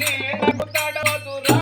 నేను తడవదురా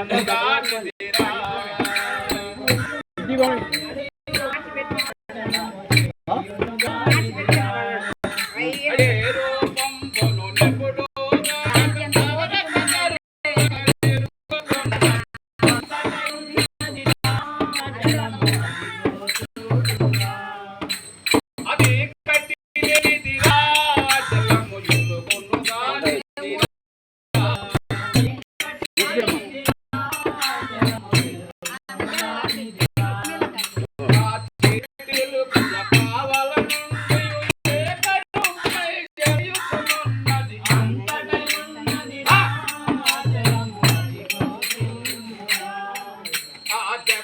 Keep going.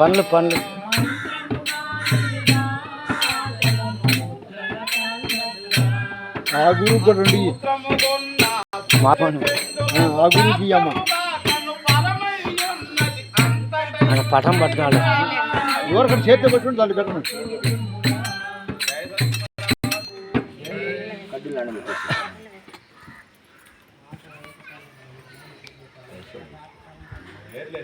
పండ్లు పండ్లు ఆ గురువుకి రెండు. మా పను. ఆ గురువుకి అమ్మ. నాకు పటం పట్టుకోవాలి ఎవరికైనా చేతితో పెట్టుకుని దాన్ని పెట్టను